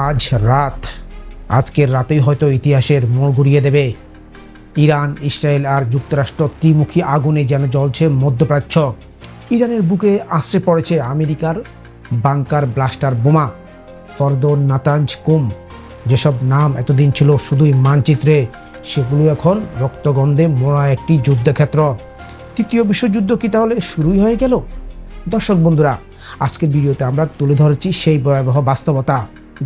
আজ রাত। আজকের রাতেই হয়তো ইতিহাসের মোড় ঘুরিয়ে দেবে। ইরান, ইসরায়েল আর যুক্তরাষ্ট্র ত্রিমুখী আগুনে যেন জ্বলছে মধ্যপ্রাচ্য। ইরানের বুকে আশ্রে পড়েছে আমেরিকার বাংকার ব্লাস্টার বোমা। ফরদ নাতাঞ্জ কুম, যেসব নাম এতদিন ছিল শুধুই মানচিত্রে, সেগুলো এখন রক্তগন্ধে মোড়া একটি যুদ্ধক্ষেত্র। তৃতীয় বিশ্বযুদ্ধ কি তাহলে শুরুই হয়ে গেল? দর্শক বন্ধুরা, আজকের ভিডিওতে আমরা তুলে ধরেছি সেই ভয়াবহ বাস্তবতা।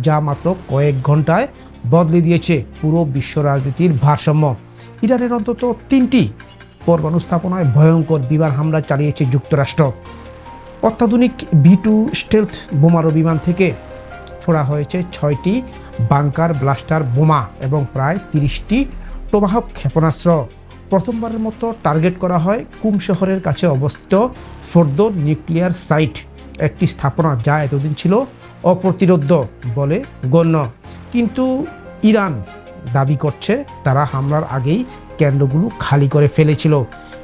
যা মাত্র কয়েক ঘন্টায় বদলে দিয়েছে পুরো বিশ্ব রাজনীতির ভারসাম্য। ইরানের অন্তত তিনটি পরমাণু স্থাপনায় ভয়ঙ্কর বিমান হামলা চালিয়েছে যুক্তরাষ্ট্র। অত্যাধুনিক বি টু স্টেলথ বোমারো বিমান থেকে ছোড়া হয়েছে ছয়টি বাংকার ব্লাস্টার বোমা এবং প্রায় তিরিশটি প্রবাহক ক্ষেপণাস্ত্র। প্রথমবারের মতো টার্গেট করা হয় কুম শহরের কাছে অবস্থিত ফোর্দো নিউক্লিয়ার সাইট, একটি স্থাপনা যা এতদিন ছিল অপ্রতিরোধ্য বলে গণ্য। কিন্তু ইরান দাবি করছে তারা হামলার আগেই কেন্দ্রগুলো খালি করে ফেলেছিল।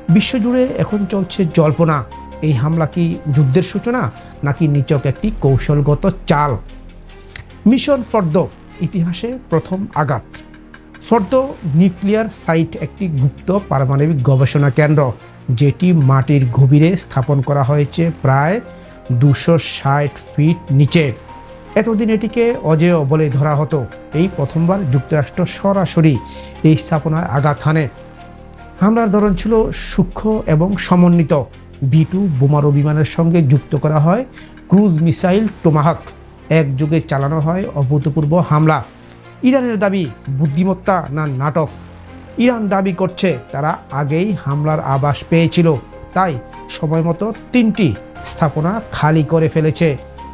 বিশ্বজুড়ে এখন চলছে জল্পনা। এই হামলা কি যুদ্ধের সূচনা নাকি নিচক একটি কৌশলগত চাল? মিশন ফর্দ ইতিহাসে প্রথম আঘাত। ফর্দ নিউক্লিয়ার সাইট একটি গুপ্ত পারমাণবিক গবেষণা কেন্দ্র, যেটি মাটির গভীরে স্থাপন করা হয়েছে প্রায় দুশো ষাট ফিট নিচে। এতদিন এটিকে অজেয় বলে ধরা হতো। এই প্রথমবার যুক্তরাষ্ট্র সরাসরি এই স্থাপনায় আঘাত হানে। হামলার ধরন ছিল সূক্ষ্ম এবং সমন্বিত। বি টু বোমারো বিমানের সঙ্গে যুক্ত করা হয় ক্রুজ মিসাইল টোমাহাক। একযোগে চালানো হয় অভূতপূর্ব হামলা। ইরানের দাবি বুদ্ধিমত্তা না নাটক। ইরান দাবি করছে তারা আগেই হামলার আভাস পেয়েছিল। তাই সময় মতো তিনটি স্থাপনা খালি করে ফেলেছে।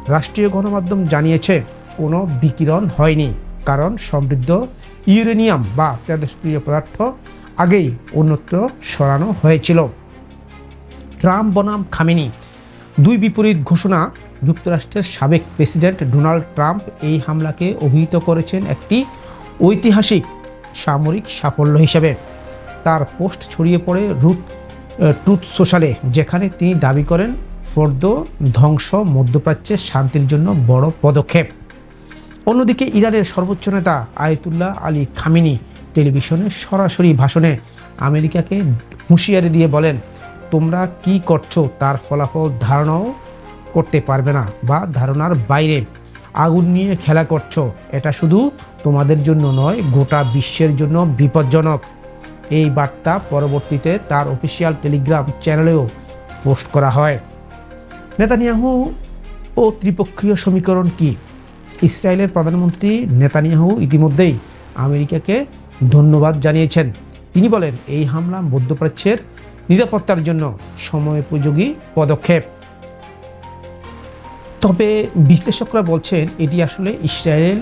রাষ্ট্রীয় গণমাধ্যম জানিয়েছে, কোনো বিকিরণ হয়নি, কারণ সমৃদ্ধ ইউরেনিয়াম বা তেজস্ক্রিয় পদার্থ আগেই অন্যত্র সরানো হয়েছিল। ট্রাম্প বনাম খামেনি। দুই বিপরীত ঘোষণা যুক্তরাষ্ট্রের সাবেক প্রেসিডেন্ট ডোনাল্ড ট্রাম্প এই হামলাকে অভিহিত করেছেন একটি ঐতিহাসিক সামরিক সাফল্য হিসেবে। তার পোস্ট ছড়িয়ে পড়ে রুথ ট্রুথ সোশ্যালে, যেখানে তিনি দাবি করেন ফর্দ ধ্বংস মধ্যপ্রাচ্যের শান্তির জন্য বড় পদক্ষেপ। অন্যদিকে ইরানের সর্বোচ্চ নেতা আয়তুল্লাহ আলী খামিনি টেলিভিশনে সরাসরি ভাষণে আমেরিকাকে হুঁশিয়ারি দিয়ে বলেন, তোমরা কি করছ তার ফলাফল ধারণাও করতে পারবে না বা ধারণার বাইরে। আগুন নিয়ে খেলা করছ। এটা শুধু তোমাদের জন্য নয়, গোটা বিশ্বের জন্য বিপজ্জনক। এই বার্তা পরবর্তীতে তার অফিসিয়াল টেলিগ্রাম চ্যানেলেও পোস্ট করা হয়। নেতানিয়াহু ও ত্রিপক্ষীয় সমীকরণ কি? ইসরায়েলের প্রধানমন্ত্রী নেতানিয়াহু ইতিমধ্যেই আমেরিকাকে ধন্যবাদ জানিয়েছেন। তিনি বলেন, এই হামলা মধ্যপ্রাচ্যের নিরাপত্তার জন্য সময়োপযোগী পদক্ষেপ। তবে বিশ্লেষকরা বলছেন, এটি আসলে ইসরায়েল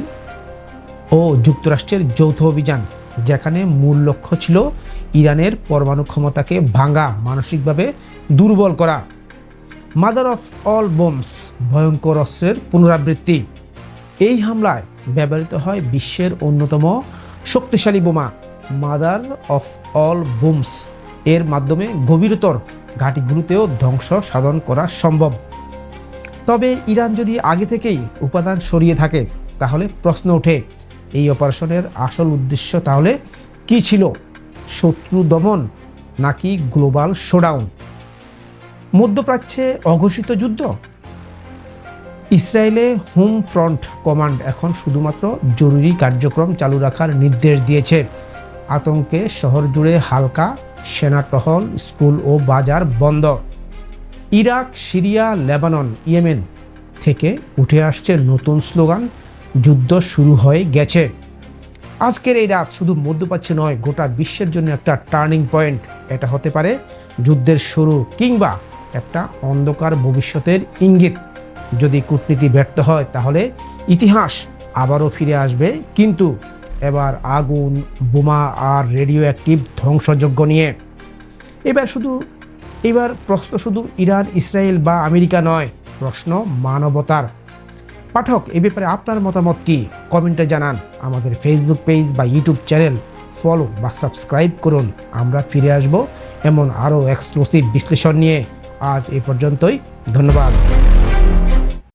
ও যুক্তরাষ্ট্রের যৌথ অভিযান। যেখানে মূল লক্ষ্য ছিল ইরানের পরমাণু ক্ষমতাকে ভাঙা, মানসিকভাবে দুর্বল করা। মাদার অফ অল বোমস ভয়ঙ্কর অস্ত্রের পুনরাবৃত্তি। এই হামলায় ব্যবহৃত হয় বিশ্বের অন্যতম শক্তিশালী বোমা মাদার অফ অল বোমস এর মাধ্যমে গভীরতর ঘাঁটিগুলোতেও ধ্বংস সাধন করা সম্ভব। তবে ইরান যদি আগে থেকেই উপাদান সরিয়ে থাকে, তাহলে প্রশ্ন ওঠে এই অপারেশনের আসল উদ্দেশ্য তাহলে কি ছিল? শত্রু দমন নাকি গ্লোবাল শোডাউন? মধ্যপ্রাচ্যে অঘোষিত যুদ্ধ? ইসরায়েলে হোম ফ্রন্ট কমান্ড এখন শুধুমাত্র জরুরি কার্যক্রম চালু রাখার নির্দেশ দিয়েছে। আতঙ্কে শহর জুড়ে হালকা সেনা টহল, স্কুল ও বাজার বন্ধ। ইরাক, সিরিয়া, লেবানন, ইয়েমেন থেকে উঠে আসছে নতুন স্লোগান যুদ্ধ শুরু হয়ে গেছে। আজকের এই রাত শুধু মধ্যপ্রাচ্যে নয়, গোটা বিশ্বের জন্য একটা টার্নিং পয়েন্ট এটা হতে পারে যুদ্ধের শুরু কিংবা একটা অন্ধকার ভবিষ্যতের ইঙ্গিত। যদি কূটনীতি ব্যর্থ হয়, তাহলে ইতিহাস আবারও ফিরে আসবে। কিন্তু এবার আগুন, বোমা আর রেডিও অ্যাক্টিভ ধ্বংসযজ্ঞ নিয়ে। এবার শুধু, এবার প্রশ্ন শুধু ইরান, ইসরায়েল বা আমেরিকা নয়, প্রশ্ন মানবতার। পাঠক, এ ব্যাপারে আপনার মতামত কি? কমেন্টে জানান। আমাদের ফেসবুক পেজ বা ইউটিউব চ্যানেল ফলো বা সাবস্ক্রাইব করুন। আমরা ফিরে আসব এমন আরও এক্সক্লুসিভ বিশ্লেষণ নিয়ে। আজ এ পর্যন্তই। ধন্যবাদ।